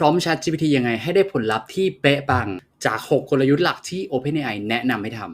พร้อม ChatGPT ยังไงให้ได้ผลลัพธ์ที่เป๊ะปัง จาก 6 กลยุทธ์หลักที่ OpenAI แนะนำให้ทำ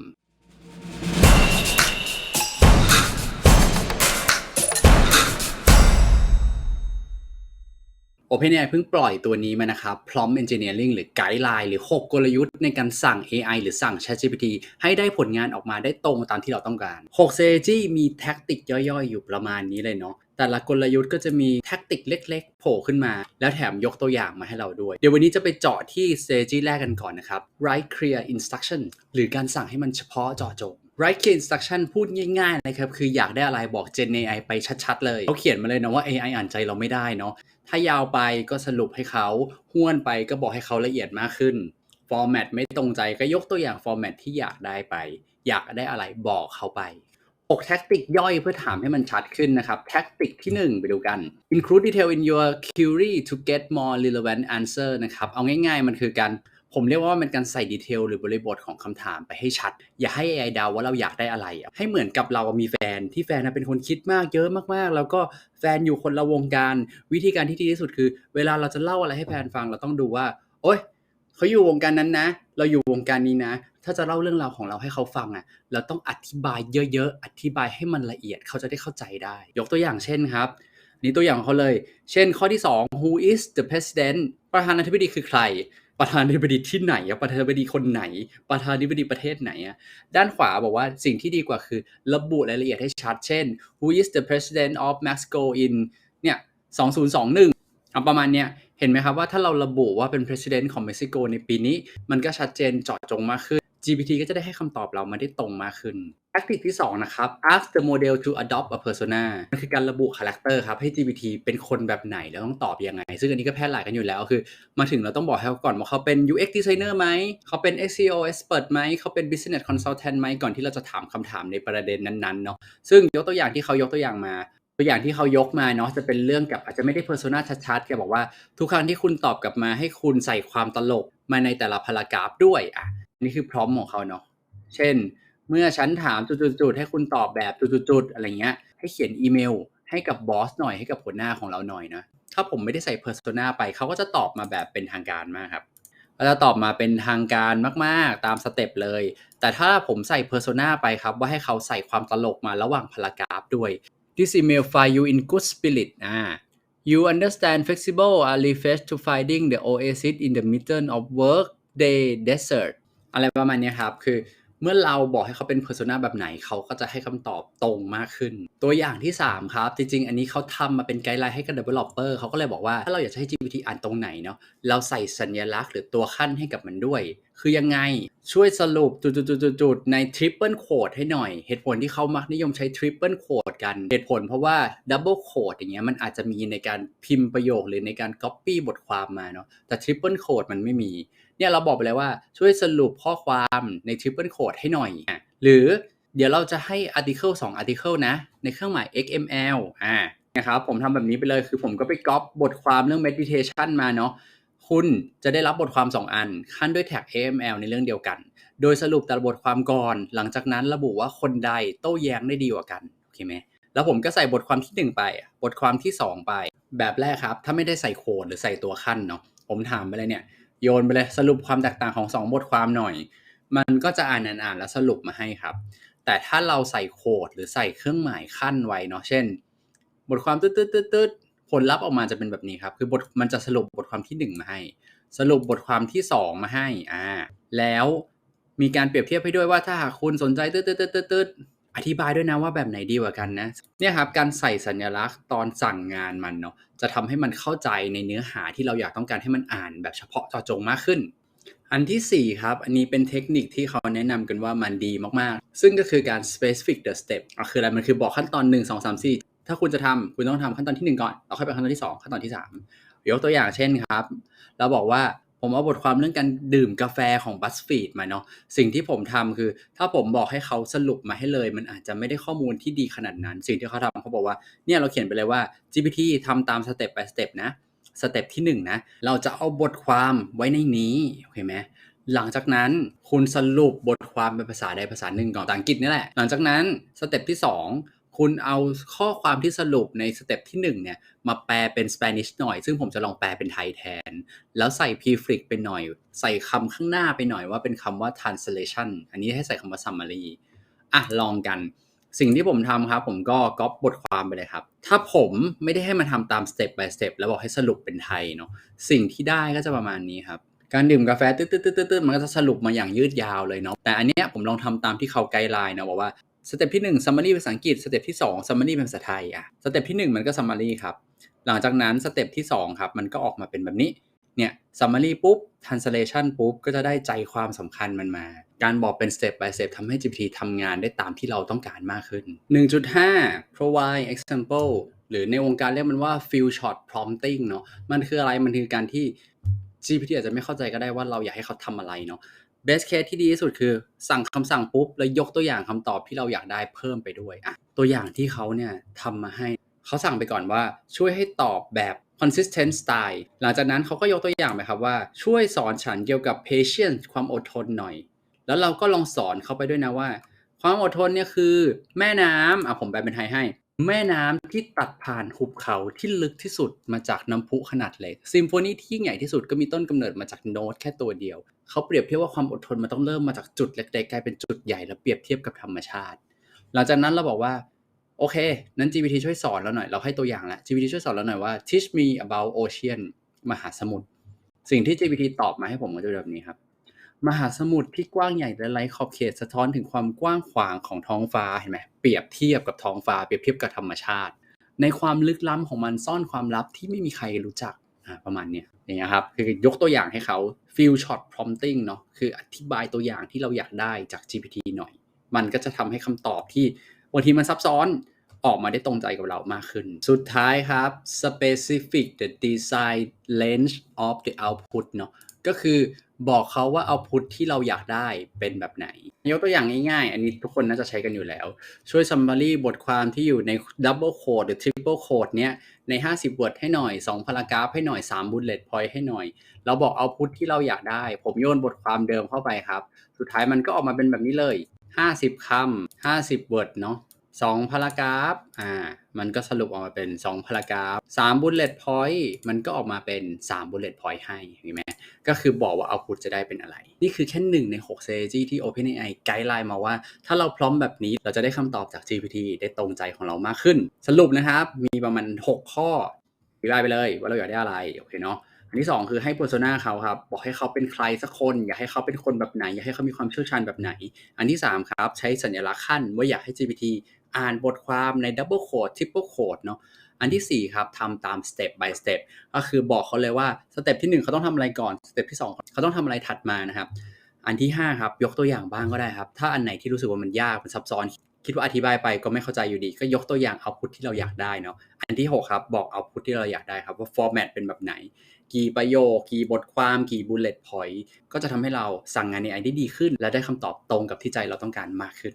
OpenAI เพิ่งปล่อยตัวนี้มานะครับ Prompt Engineering หรือ Guideline หรือ 6 กลยุทธ์ในการสั่ง AI หรือสั่ง ChatGPT ให้ได้ผลงานออกมาได้ตรงตามที่เราต้องการ 6 strategy มีแท็กติกย่อยๆ อยู่ประมาณนี้เลยเนาะ แต่ละกลยุทธ์ก็จะมีแท็กติกเล็ก ๆ โผล่ขึ้นมา แล้วแถมยกตัวอย่างมาให้เราด้วย เดี๋ยววันนี้จะไปเจาะที่ strategy แรกกันก่อนนะครับ write clear instruction หรือการสั่งให้มันเฉพาะเจาะจง write clear instruction พูดง่ายๆนะครับ คืออยากได้อะไรบอก Gen AI ไปชัดๆ เลยเขาเขียนมาเลยนะว่า AI อ่านใจเราไม่ได้เนาะถ้ายาวไปก็สรุปให้เขาห้วนไปก็บอกให้เขาละเอียดมากขึ้นฟอร์แมตไม่ตรงใจก็ยกตัวอย่างฟอร์แมตที่อยากได้ไป อยากได้อะไรบอกเขาไป 6 แท็กติกย่อยเพื่อถามให้มันชัดขึ้นนะครับ แท็กติกที่ 1 ไปดูกัน include detail in your query to get more relevant answer นะครับ เอาง่ายๆ มันคือการ ผมเรียกว่ามันการใส่ดีเทลหรือบริบทของคำถามไปให้ชัด อย่าให้ AI เดาว่าเราอยากได้อะไร ให้เหมือนกับเรามีแฟนที่แฟนเป็นคนคิดมากเยอะมากๆ แล้วก็แฟนอยู่คนละวงการ วิธีการที่ดีที่สุดคือ เวลาเราจะเล่าอะไรให้แฟนฟังเราต้องดูว่า โอ๊ยเขาอยู่วงการนั้นนะ เราอยู่วงการนี้นะ ถ้าจะเล่าเรื่องราวของเราให้เขาฟังอะเราต้องอธิบายเยอะๆ อธิบายให้มันละเอียดเขาจะได้เข้าใจได้ ยกตัวอย่างเช่นครับนี่ตัวอย่างเขาเลย เช่นข้อที่ 2 who is the president ประธานาธิบดีคือใคร ประธานาธิบดีที่ไหน ประธานาธิบดีคนไหน ประธานาธิบดีประเทศไหนอะด้านขวาบอกว่าสิ่งที่ดีกว่าคือระบุรายละเอียดให้ชัด เช่น who is the president of Mexico in เนี่ย2021 เอาประมาณเนี้ยเห็นไหมครับว่าถ้าเราระบุว่าเป็น president ของเม็กซิโกในปีนี้ มันก็ชัดเจนเจาะจงมากขึ้น GPT ก็จะได้ให้คำตอบเรามาได้ตรงมากขึ้นแท็กติกที่ 2 นะครับ ask the model to adopt a persona มันคือการระบุคาแรคเตอร์ครับ ให้ GPT เป็นคนแบบไหนแล้วต้องตอบยังไง ซึ่งอันนี้ก็แพร่หลายกันอยู่แล้ว คือ มาถึงเราต้องบอกให้เขาก่อนว่าเขาเป็น UX designer ไหม เขาเป็น SEO expert ไหม เขาเป็น business consultant ไหม ก่อนที่เราจะถามคำถามในประเด็นนั้นๆ เนาะซึ่งยกตัวอย่างที่เขายกตัวอย่างมา ตัวอย่างที่เขายกมาเนาะจะเป็นเรื่องกับอาจจะไม่ได้ persona ชัดๆแกบอกว่าทุกครั้งที่คุณตอบกลับมาให้คุณใส่ความตลกมาในแต่ละพารากราฟด้วยอะนี่คือพร้อมของเขาเนาะเช่น เมื่อฉันถามจุดๆให้คุณตอบแบบจุดๆอะไรเงี้ย ให้เขียนอีเมล ให้กับบอสหน่อยให้กับหัวหน้าของเราหน่อยนะถ้าผมไม่ได้ใส่ persona ไปเขาก็จะตอบมาแบบเป็นทางการมากครับก็จะตอบมาเป็นทางการมากๆตามสเต็ปเลย แต่ถ้าผมใส่ persona ไปครับว่าให้เขาใส่ความตลกมาระหว่างพารากราฟด้วย This email find you in good spirit อ่า You understand flexible are refresh to finding the oasis in the middle of work day desert อะไรประมาณเนี้ยครับ คือ เมื่อเราบอกให้เขาเป็น persona แบบไหนเขาก็จะให้คำตอบตรงมากขึ้น ตัวอย่างที่ 3 ครับ จริง ๆ อันนี้เขาทำมาเป็นไกด์ไลน์ให้กับ developer เขาก็เลยบอกว่า ถ้าเราอยากจะให้ GPT อ่านตรงไหนเนาะเราใส่สัญลักษณ์หรือตัวขั้นให้กับมันด้วย คือยังไงช่วยสรุปจุดๆๆๆใน triple quote ให้หน่อย เหตุผลที่เขามักนิยมใช้ triple quote กัน เหตุผลเพราะว่า double quote อย่างเงี้ยมันอาจจะมีในการพิมพ์ประโยคหรือในการ copy บทความมาเนาะแต่ triple quote มันไม่มี เนี่ยเราบอกไปเลยว่าช่วยสรุปข้อความใน triple quote ให้หน่อยอะหรือเดี๋ยวเราจะให้ article 2 article นะ ในเครื่องหมาย XML อ่านะครับผมทำแบบนี้ไปเลยคือผมก็ไปก๊อปบทความเรื่อง meditation มาเนาะคุณจะได้รับบทความ 2 อัน ขั้นด้วยแท็ก XML ในเรื่องเดียวกัน โดยสรุปแต่ละบทความก่อน หลังจากนั้นระบุว่าคนใดโต้แย้งได้ดีกว่ากันโอเคไหมแล้วผมก็ใส่บทความที่ 1 ไป บทความที่ 2 ไป แบบแรกครับ ถ้าไม่ได้ใส่โค้ดหรือใส่ตัวขั้นเนาะผมถามไปเลยเนี่ย โยนไปเลยสรุปความแตกต่างของ 2 บทความหน่อย มันก็จะอ่านอ่านแล้วสรุปมาให้ครับ แต่ถ้าเราใส่โค้ดหรือใส่เครื่องหมายขั้นไว้เนาะเช่น บทความตืดตืดตืดตืดผลลัพธ์ออกมาจะเป็นแบบนี้ครับ คือบทมันจะสรุปบทความที่ 1 มาให้ สรุปบทความที่ 2 มาให้อ่าแล้วมีการเปรียบเทียบให้ด้วยว่าถ้าหากคุณสนใจตืดตืดตืดตืด อธิบายด้วยนะว่าแบบไหนดีกว่ากันนะเนี่ยครับการใส่สัญลักษณ์ตอนสั่งงานมันเนาะจะทำให้มันเข้าใจในเนื้อหาที่เราอยากต้องการให้มันอ่านแบบเฉพาะเจาะจงมากขึ้น อันที่4ครับอันนี้เป็นเทคนิคที่เขาแนะนำกันว่ามันดีมากๆ ซึ่งก็คือการ specific the step อะคืออะไรมันคือบอกขั้นตอน 1 2 3 4 ถ้าคุณจะทำคุณต้องทำขั้นตอนที่ 1 ก่อนแล้วค่อยไปขั้นตอนที่ 2 ขั้นตอนที่ 3 ยกตัวอย่างเช่นครับ เราบอกว่า ผมเอาบทความเรื่องการดื่มกาแฟของ BuzzFeed มาเนาะสิ่งที่ผมทำคือ ถ้าผมบอกให้เขาสรุปมาให้เลย มันอาจจะไม่ได้ข้อมูลที่ดีขนาดนั้น สิ่งที่เขาทำเขาบอกว่าเนี่ยเราเขียนไปเลยว่า GPT ทำตามสเต็ปไปสเต็ปนะสเต็ปที่1นะเราจะเอาบทความไว้ในนี้โอเคไหมหลังจากนั้นคุณสรุปบทความเป็นภาษาใดภาษาหนึ่งก่อนภาษาอังกฤษนี่แหละ หลังจากนั้นสเต็ปที่ 2 คุณเอาข้อความที่สรุปในสเต็ปที่1เนี่ยมาแปลเป็น Spanish หน่อย ซึ่งผมจะลองแปลเป็นไทยแทน แล้วใส่ prefix ไปหน่อย ใส่คำข้างหน้าไปหน่อยว่าเป็นคำว่า translation อันนี้ให้ใส่คำว่า summary อะลองกัน สิ่งที่ผมทำครับ ผมก็ก๊อปบทความไปเลยครับ ถ้าผมไม่ได้ให้มันทำตาม step by step แล้วบอกให้สรุปเป็นไทยเนาะสิ่งที่ได้ก็จะประมาณนี้ครับการดื่มกาแฟตืดๆๆๆมันก็จะสรุปมาอย่างยืดยาวเลยเนาะแต่อันเนี้ยผมลองทำตามที่เขาไกด์ไลน์นะบอกว่า สเต็ปที่1 summary ภาษาอังกฤษสเต็ปที่ 2 summary เป็นภาษาไทยอะสเต็ปที่ 1 มันก็ summary ครับ หลังจากนั้นสเต็ปที่2ครับมันก็ออกมาเป็นแบบนี้เนี่ย summary ปุ๊บ translation ปุ๊บ ก็จะได้ใจความสำคัญมันมา การบอกเป็น step by step ทำให้ GPT ทำงานได้ตามที่เราต้องการมากขึ้น 1.5 provide example หรือในวงการเรียกมันว่า few shot prompting เนาะมันคืออะไรมันคือการที่ GPT อาจจะไม่เข้าใจก็ได้ว่าเราอยากให้เขาทำอะไรเนาะ best case ที่ดีที่สุดคือสั่งคำสั่งปุ๊บ แล้วยกตัวอย่างคำตอบที่เราอยากได้เพิ่มไปด้วยอะตัวอย่างที่เขาเนี่ยทำมาให้เขาสั่งไปก่อนว่าช่วยให้ตอบแบบ consistent style หลังจากนั้นเขาก็ยกตัวอย่างไปครับว่าช่วยสอนฉันเกี่ยวกับ patience ความอดทนหน่อย แล้วเราก็ลองสอนเขาไปด้วยนะว่า ความอดทนเนี่ยคือ แม่น้ำอะผมแปลเป็นไทยให้ แม่น้ำที่ตัดผ่านหุบเขาที่ลึกที่สุดมาจากน้ำพุขนาดเล็กซิมโฟนีที่ยิ่งใหญ่ที่สุดก็มีต้นกำเนิดมาจากโน้ตแค่ตัวเดียว เขาเปรียบเทียบว่าความอดทนมันต้องเริ่มมาจากจุดเล็กๆกลายเป็นจุดใหญ่แล้วเปรียบเทียบกับธรรมชาติ หลังจากนั้นเราบอกว่าโอเค นั้น GPT ช่วยสอนเราหน่อย เราให้ตัวอย่างแล้ว GPT ช่วยสอนเราหน่อยว่า teach me about ocean มหาสมุทร สิ่งที่ GPT ตอบมาให้ผมก็จะแบบนี้ครับ มหาสมุทรที่กว้างใหญ่และไร้ขอบเขตสะท้อนถึงความกว้างขวางของท้องฟ้าเห็นไหม เปรียบเทียบกับท้องฟ้า เปรียบเทียบกับธรรมชาติ ในความลึกล้ำของมันซ่อนความลับที่ไม่มีใครรู้จัก ประมาณเนี้ยอย่างเงี้ยครับคือยกตัวอย่างให้เขา field shot prompting เนาะคืออธิบายตัวอย่างที่เราอยากได้จาก GPT หน่อย มันก็จะทำให้คำตอบที่บางทีมันซับซ้อนออกมาได้ตรงใจกับเรามากขึ้น สุดท้ายครับ specific the design range of the output เนาะก็คือ บอกเขาว่า output ที่เราอยากได้เป็นแบบไหน ยกตัวอย่างง่ายๆ อันนี้ทุกคนน่าจะใช้กันอยู่แล้ว ช่วย summary บทความที่อยู่ใน double code หรือ triple code เนี้ยใน 50 word ให้หน่อย2 p a r a g r a p ให้หน่อย 3 bullet point ให้หน่อย เราบอก output ที่เราอยากได้ ผมโยนบทความเดิมเข้าไปครับ สุดท้ายมันก็ออกมาเป็นแบบนี้เลย 50 คำ50 word เนาะ 2พารากราฟอ่ามันก็สรุปออกมาเป็น 2พารากราฟ3 bullet point มันก็ออกมาเป็น3 bullet point ให้เห็นไหมก็คือบอกว่า output จะได้เป็นอะไร นี่คือแค่หนึ่งใน6 strategy ที่ OpenAI ไกด์ไลน์มาว่า ถ้าเราพร้อมแบบนี้เราจะได้คำตอบจาก GPT ได้ตรงใจของเรามากขึ้น สรุปนะครับ มีประมาณ 6 ข้ออธิบายไปเลยว่าเราอยากได้อะไรโอเคเนาะอันที่ 2 คือให้ persona เขาครับ บอกให้เขาเป็นใครสักคน อยากให้เขาเป็นคนแบบไหน อยากให้เขามีความเชี่ยวชาญแบบไหน อันที่ 3 ครับ ใช้สัญลักษณ์ขั้นว่าอยากให้ GPT อ่านบทความใน double code triple code เนาะอันที่ 4 ครับทำตาม step by step ก็คือบอกเขาเลยว่าสเต็ปที่ 1 เขาต้องทำอะไรก่อนสเต็ปที่ 2 เขาต้องทำอะไรถัดมานะครับ อันที่ 5 ครับ ยกตัวอย่างบ้างก็ได้ครับ ถ้าอันไหนที่รู้สึกว่ามันยากมันซับซ้อน คิดว่าอธิบายไปก็ไม่เข้าใจอยู่ดี ก็ยกตัวอย่าง output ที่เราอยากได้เนาะอันที่ 6 ครับบอก output ที่เราอยากได้ครับว่า format เป็นแบบไหน กี่ประโยค กี่บทความกี่ bullet point ก็จะทำให้เราสั่งงาน AI ไอได้ดีขึ้น และได้คำตอบตรงกับที่ใจเราต้องการมากขึ้น